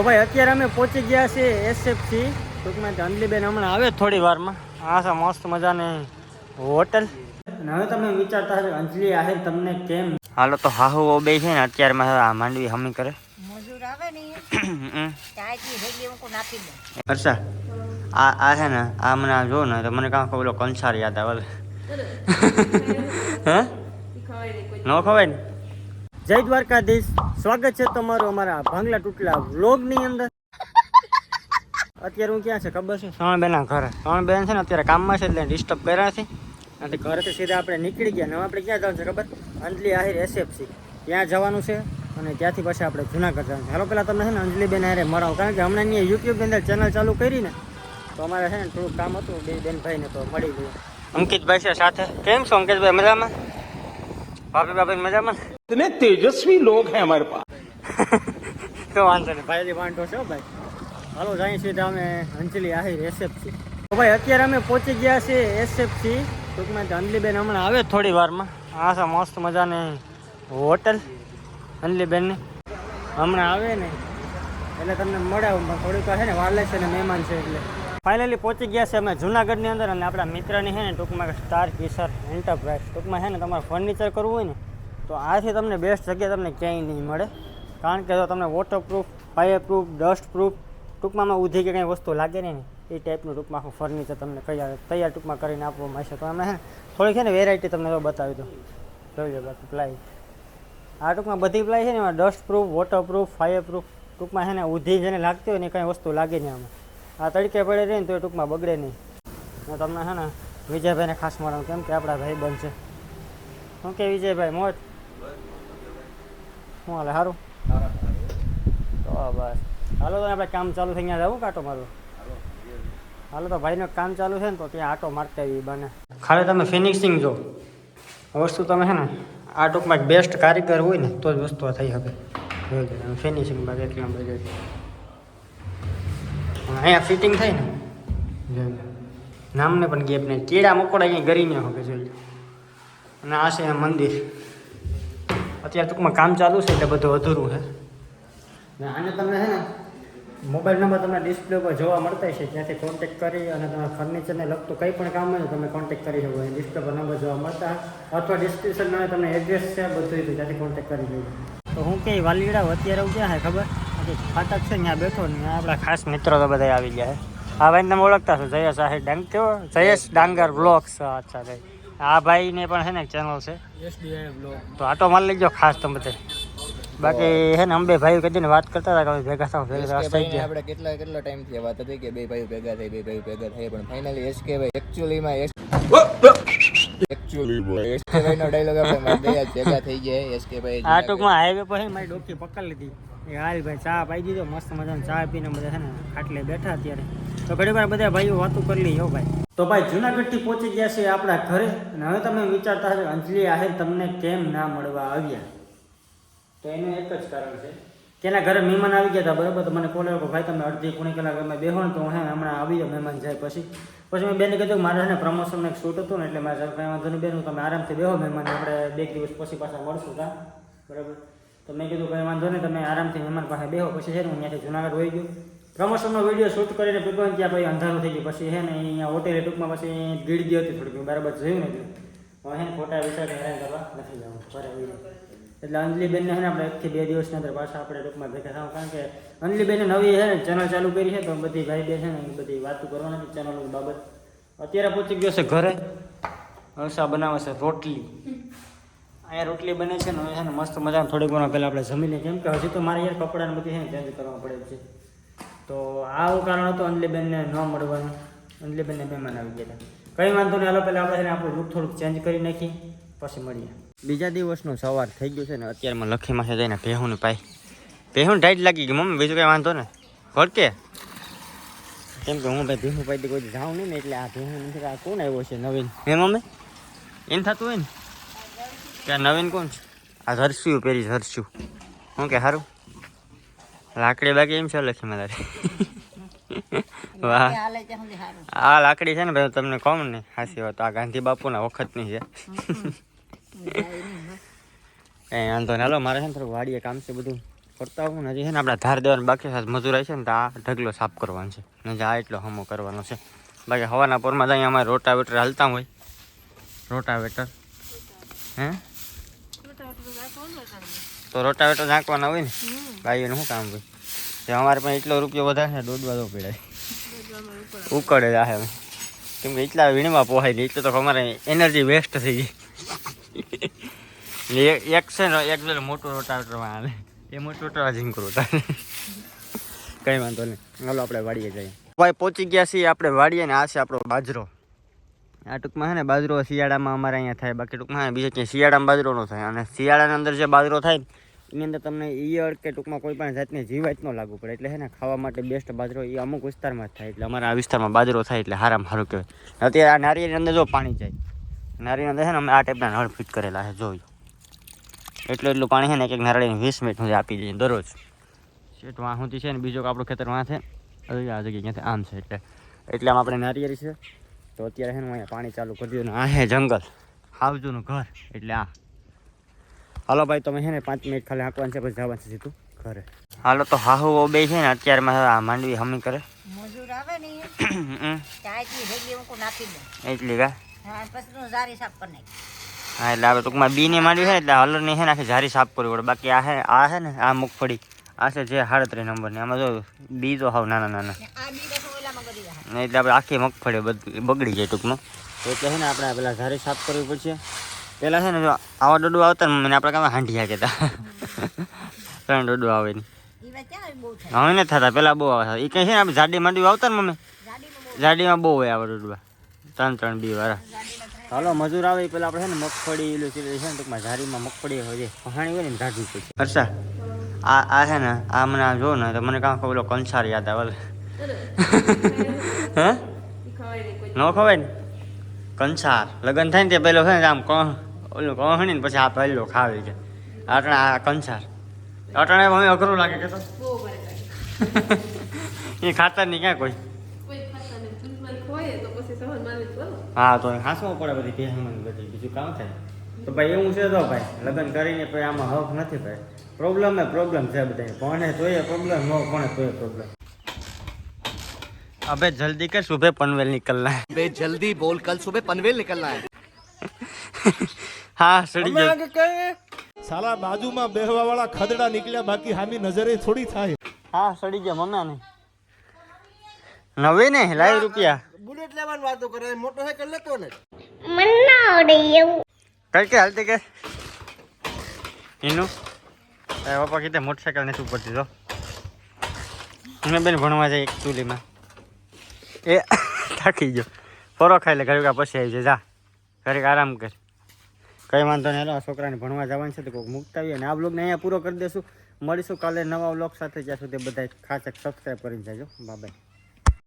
તો ભાઈ અત્યારે અમે પહોંચી ગયા છે એસએફસી ટૂંકમાં અંજલીબેન હમણાં આવે થોડી વારમાં. આ છે મસ્ત મજાની હોટલ. અને હવે તમે વિચારતા હશો અંજલી આહિર તમને કેમ? હાલો તો હાહુ બે છે ને અત્યારમાં આ માંડવી હમી કરે. હર્ષા આ આ છે ને આ મને આ જો ને તો મને કાં પેલો કંસાર યાદ આવે. હે? ન ખવાય ને? જય દ્વારકાધીશ. સ્વાગત છે તમારું અમારા ભાંગલા તૂટલા વ્લોગની અંદર. અત્યારે હું ક્યાં છે ખબર છે? ત્રણ બેના ઘરે. ત્રણ બેન છે ને અત્યારે કામમાં છે એટલે ડિસ્ટર્બ કર્યા છે. અને ઘરેથી સીધા આપણે નીકળી ગયા ને આપણે ક્યાં જવાનું છે ખબર? અંજલી આહિર એસએફસી ત્યાં જવાનું છે અને ત્યાંથી પછી આપણે જુનાગઢ જવાનું છે. હાલો પહેલાં તમને છે ને અંજલીબેન હારે મળાવું. કારણ કે હમણાં અહીંયા યુટ્યુબની અંદર ચેનલ ચાલુ કરી ને તો અમારે છે ને થોડુંક કામ હતું બે બેનભાઈને તો મળી ગયું. અંકિતભાઈ છે સાથે. કેમ છો અંકિતભાઈ? મજામાં? ભાભી ભાભી મજામાં ને? તેજસ્વી લોગ હે અમારે પાસ તો વાંધો નહીં. ભાઈ વાંધો છો ભાઈ? હાલો જાય છે અમે હંચલી અંજલિ આહિર એસએફસી. તો ભાઈ અત્યારે અમે પહોંચી ગયા છે એસએફસી. ટૂંકમાં અંજલીબેન હમણાં આવે થોડી વારમાં. આ સર મસ્ત મજાની હોટલ અંજલીબેનની. હમણાં આવે ને એટલે તમને મળે થોડીક છે ને વાલે છે ને મહેમાન છે એટલે. ફાઇનલી પહોંચી ગયા છે અમે જુનાગઢની અંદર અને આપણા મિત્રની છે ને ટૂંકમાં સ્ટાર કિશર એન્ટરપ્રાઇઝ ટૂંકમાં છે ને તમારે ફર્નિચર કરવું હોય ને, તો આથી તમને બેસ્ટ જગ્યા તમને ક્યાંય નહીં મળે. કારણ કે જો તમને waterproof fireproof dustproof ટૂંકમાં આમાં ઉધી કે કંઈ વસ્તુ લાગે નહીં ને, એ ટાઈપનું ટૂંકમાં આખું ફર્નિચર તમને તૈયાર તૈયાર ટૂંકમાં કરીને આપવામાં આવશે. તો અમે છે ને થોડીક છે ને વેરાયટી તમને તો બતાવી દો જોઈ લો બાકી પ્લાય આ ટૂંકમાં બધી પ્લાય છે ને એમાં dustproof waterproof fireproof ટૂંકમાં છે ને ઉધી જેને લાગતી હોય ને કંઈ વસ્તુ લાગે નહીં આમાં. આ તડકે પડે રહે ને તો ટૂંકમાં બગડે નહીં. હું તમને છે ને વિજયભાઈને ખાસ મળું કેમ કે આપણા ભાઈ બનશે શું કે વિજયભાઈ, મોજ? શું હાલે સારું તો બસ. હાલો તો આપણે કામ ચાલુ થઈ ત્યાં જવું કાંટો મારું હાલો તો ભાઈનું કામ ચાલુ છે ને તો ત્યાં આટો મારતા આવી બને ખાલી તમે ફિનિશિંગ જો. વસ્તુ તમે છે ને, આ ટૂંકમાં બેસ્ટ કારીગર હોય ને, તો જ વસ્તુ થઈ શકે. ફિનિશિંગ બાકી એટલા બધે અહીંયા ફિટિંગ થાય ને. નામને પણ ગેપ નહીં. કીડા મકોડા અહીંયા ગરી ન શકે જોઈ. અને આ છે મંદિર. અત્યારે ટૂંકમાં કામ ચાલુ છે એટલે બધું અધૂરું છે. ને આને તમને છે ને મોબાઈલ નંબર તમને ડિસ્પ્લે ઉપર જોવા મળતા છે. ત્યાંથી કોન્ટેક કરી અને તમે ફર્નિચરને લગતું કંઈ પણ કામ હોય તમે કોન્ટેક કરી શકો. ડિસ્પ્લે પર નંબર જોવા મળતા અથવા ડિસ્ક્રિપ્શનમાં તમને એડ્રેસ છે, બધું ત્યાંથી કોન્ટેક્ટ કરી લેજો તો હું કે વાલીડા અત્યારે હું ક્યાં છે ખબર? ફાટક છે ત્યાં બેઠો ને આપણા ખાસ મિત્રો તો બધા આવી ગયા છે. આ ભાઈ તમે ઓળખતા છો જયેશ આહિર ડાંગ કેવો જયેશ ડાંગર બ્લોગ્સ. અચ્છા ભાઈ આ ભાઈને પણ છે ને ચેનલ છે. તો આટો મારી જાઓ ખાસ તમે બધે બાકી હે ને અંબે ભાઈ કદી વાત કરતા હતા કે ભેગા થાવ ભેગા થઈ ગયા. આપણે કેટલા કેટલા ટાઈમથી વાત હતી કે બે ભાઈઓ ભેગા થાય બે ભાઈઓ ભેગા થાય પણ ફાઇનલી એસકે ભાઈ એકચ્યુઅલી માં એકચ્યુઅલી એસકે ભાઈ નો ડાયલોગ આપણે ભેગા થઈ ગયા એસકે ભાઈ આ ટૂંકમાં હાઈવે પર મારી ડોકી પકડી લીધી. હાલ ભાઈ ચા પાઈ દીધો, મસ્ત મજાનો ચા પીને બધા છે ને ખાટલે બેઠા અત્યારે. તો ઘણી વાર બધા ભાઈઓ વાતો કરી લઈ હો ભાઈ. તો ભાઈ, જુનાગઢથી પહોંચી ગયા છે આપણા ઘરે અને હવે તમે વિચારતા હશો, અંજલિ આહિર તમને કેમ ના મળવા આવ્યા? તો એનું એક જ કારણ છે. તેના ઘરે મહેમાન આવી ગયા હતા, બરાબર? તો મને કોલ આવ્યો ભાઈ, તમે અડધી પોણી કલાક અમે બેહો ને તો હું હમણાં આવી જાઉં મહેમાન જાય પછી. પછી મેં બેને કીધું મારે ને પ્રમોશનનું એક શૂટ હતું ને એટલે મારે કાંઈ વાંધો નહીં બેન તમે આરામથી બેહો મહેમાન, આપણે બે દિવસ પછી પાછા મળશું તા બરાબર? તો મેં કીધું કંઈ વાંધો નહીં, તમે આરામથી મહેમાન પાસે બેહો. પછી છે ને હું ત્યાંથી જુનાગઢ હોઈ ગયું. પ્રમોશનનો વીડિયો શૂટ કરીને ભગવાન ત્યાં ભાઈ અંધારું થઈ ગયું. પછી છે ને અહીંયા હોટેલે ટૂંકમાં પછી ગીડ ગઈ હતી થોડીક બરાબર જોયું ને હવે હે ને ખોટા વિચાર હેરાન કરવા નથી જવું ઘરે એટલે અંજલીબેનને છે ને આપણે એકથી બે દિવસની અંદર પાછા આપણે ટૂંકમાં ભેગા થાવ. કારણ કે અંજલીબેને નવી છે ચેનલ ચાલુ કરી છે, તો બધી ભાઈ બે છે ને બધી વાતો કરવાની ચેનલ બાબત. અત્યારે પહોંચી ગયો છે ઘરે. હંસા બનાવે છે રોટલી. અહીંયા રોટલી બને છે ને છે ને મસ્ત મજા થોડીક વાર પહેલાં આપણે જમીને, કેમ કે હજી તો મારે યાર કપડાને બધી છે ચેન્જ કરવા પડે છે. તો આવું કારણ હતું અંજલીબેનને ન મળવાનું. અંજલીબેનને મહેમાન આવી ગયા હતા. કંઈ વાંધો નહીં, હાલો પહેલાં આપણે છે આપણું લુક થોડુંક ચેન્જ કરી નાખી પછી મળીએ. બીજા દિવસનું સવાર થઈ ગયું છે ને અત્યારમાં લખીમાં છે જઈને ભેહું પાઈ ભેહું ટાઈટ લાગી ગઈ, મમ્મી, બીજું કંઈ વાંધો ને ભડકે કેમ કે હું ભાઈ ભીમું પાઈ કોઈ જાઉં નહીં ને, એટલે આ ભીમું નથી, આ કોણ આવ્યો છે નવીન? હે મમ્મી? એમ થતું હોય ને? કે આ નવીન કોણ છે? આ હરસ્યું પહેરી હરસ્યું હું કે સારું લાકડી બાકી એમ છે લખી તારે વાહ. ત્યાં આ લાકડી છે ને ભાઈ તમને કહું ને હાસી વાત. આ ગાંધી બાપુના વખતની છે. કઈ વાંધો ને હાલો મારે છે ને થોડું વાડીએ કામ છે બધું કરતા હું હજી છે ને આપણા ધાર દેવાનું બાકી સાથે મજૂર આવી છે ને તો આ ઢગલો સાફ કરવાનો છે. ને આ એટલો હમો કરવાનો છે. બાકી હવાના પોરમાં તો અહીંયા અમારે રોટાવેટર હાલતા હોય. રોટાવેટર. હે? તો રોટાવેટો નાખવાના હોય ને ભાઈઓને શું કામ હોય? જે અમારે પણ એટલો રૂપિયો વધારે ને દોડવા દો પીડાય ઉકળે જાહે કેમ કે એટલા વીણવા પોહાય ને, એટલું તો અમારે એનર્જી વેસ્ટ થઈ એટલે એક- છે ને, એક પેલું મોટું રોટાવેટરમાં આવે. એ મોટું રોટાવા કરું તારે કઈ વાંધો નહીં. ચાલો આપણે વાડીએ જઈએ. ભાઈ, પહોંચી ગયા છીએ આપણે વાડીએ ને આ છે આપણો બાજરો. આ ટૂંકમાં છે ને બાજરો શિયાળામાં અમારે અહીંયા થાય, બાકી ટૂંકમાં બીજે ક્યાંય શિયાળામાં બાજરો ન થાય. અને શિયાળાની અંદર જે બાજરો થાય, એની અંદર તમને ઈયળ કે ટૂંકમાં કોઈ પણ જાતની જીવાત ન લાગુ પડે. એટલે છે ને, ખાવા માટે બેસ્ટ બાજરો એ અમુક વિસ્તારમાં જ થાય. એટલે અમારા આ વિસ્તારમાં બાજરો થાય એટલે સારામાં સારું કહેવાય. અત્યારે આ નારિયેળની અંદર જો પાણી જાય. નારિયેળની અંદર છે ને અમે આ ટાઈપના નળ ફિટ કરેલા છે જોયું. એટલું એટલું પાણી છે ને એક એક વીસ મિનિટ સુધી આપી દઈએ દરરોજ. શેઠ વાં સુધી છે ને, બીજો આપણું ખેતર વાં છે. આ જગ્યા ક્યાંથી? આમ છે, એટલે એટલે આમ આપણે નારિયેળ છે. તો અત્યારે છે ને હું અહીંયા પાણી ચાલુ કરી દીધું ને આ હે જંગલ. હાવજુનું ઘર. એટલે આ. હાલો ભાઈ તમે છે ને પાંચ મિનિટ ખાલી હાંકવાનું છે પછી જવાનું છે સીધું ઘરે. હાલો તો હાહુ બે છે ને અત્યારમાં આ માંડવી હમી કરે. મજૂર આવે ને હમ, ચાયથી ભેગી હું નાખી દઉં એટલી કા? હા પછી તું સારી સાફ કરી નાખ. હા એટલે આપણે ટૂંકમાં બીની માંડવી છે ને એટલે હલરની છે ને આખી ઝારી સાફ કરવી પડે. બાકી આ છે આ છે ને આ મગફળી. આ છે જે સાડત્રીસ નંબરની. આમાં જો બી તો હાવ નાના નાના ને આ બી દસો ઓલામાં કરી દે ને એટલે આપણે આખી મગફળી બધી બગડી જાય ટૂંકમાં. એટલે છે ને આપણે પેલા ઘરે સાફ કરવી પડશે. પહેલાં છે ને જો આવા ડોડું આવતા ને મને આપણે કામ હાંડીયા કહેતા. ત્રણ ડોડું આવે ને. ઈ વાત ક્યાં બહુ થાય. હવે ને થતા પેલા બહુ આવતા એ કંઈ છે ને આપણે જાડી માંડી આવતા ને મમ્મી? જાડીમાં બહુ હોય આવા ડોડવા ત્રણ ત્રણ બી વાળા. હાલો મજૂર આવે એ પેલા આપણે છે ને મગફળી એલું ચીલું છે ને ટૂંકમાં ઝારીમાં મગફળી હોય છે પહાણી હોય ને ઝાડી પછી હર્ષા આ આ છે ને આ મને આ જો ને તો મને કાં પેલો કંસાર યાદ આવે. હે? ન ખવાય ને? કંસાર. લગ્ન થાય ને તે પેલો છે ને આમ ઓલું કહણી ને પછી આ પહેલો ખાવી છે. અટણે આ કંસાર. અટણે અમે અઘરું લાગે કે તો એ ખાતર નહીં ક્યાં કોઈ? હા તો હાંસવું પડે બધી ભેહમણ બધી બીજું કામ થાય. તો ભાઈ એવું છે તો ભાઈ લગ્ન કરીને પછી આમાં હક નથી ભાઈ. પ્રોબ્લેમ પ્રોબ્લેમ છે બધા કોને તોય પ્રોબ્લેમ ન કોને તોય પ્રોબ્લેમ અબે જલ્દી કર સુબહ પનવેલ નીકળના है बे जल्दी बोल कल सुबह पनवेल निकलना है હા સડી ગયો સાલા બાજુમાં બેહવા વાળા ખદડા નીકળ્યા બાકી હામી નજરે થોડી થાય હા સડી ગયા મમ્મા ને નવે ને લાવી રૂપિયા बुलेट लेवन वातो करे मोटरसाइकिल लेतो ने કઈ કે હાલતી કે એનું તારા પપ્પા કીધે મોટરસાઇકલ નથી ઉપરથી તો એને બેન ભણવા જાય એક ચૂલીમાં એ થાકી ગયો. ફરો ખાઈ લે ઘરે પછી આવી જાય. જા, ઘરે આરામ કર. કઈ વાંધો નહીં, હાલો છોકરાને ભણવા જવાનું છે તો કોઈક મૂકતા આવીએ. અને આ બ્લોગને અહીંયા પૂરો કરી દેશું મળીશું કાલે નવા બ્લોગ સાથે. જ્યાં સુધી બધા ખાસ સબસ્ક્રાઈબ કરીને જાજો. બાય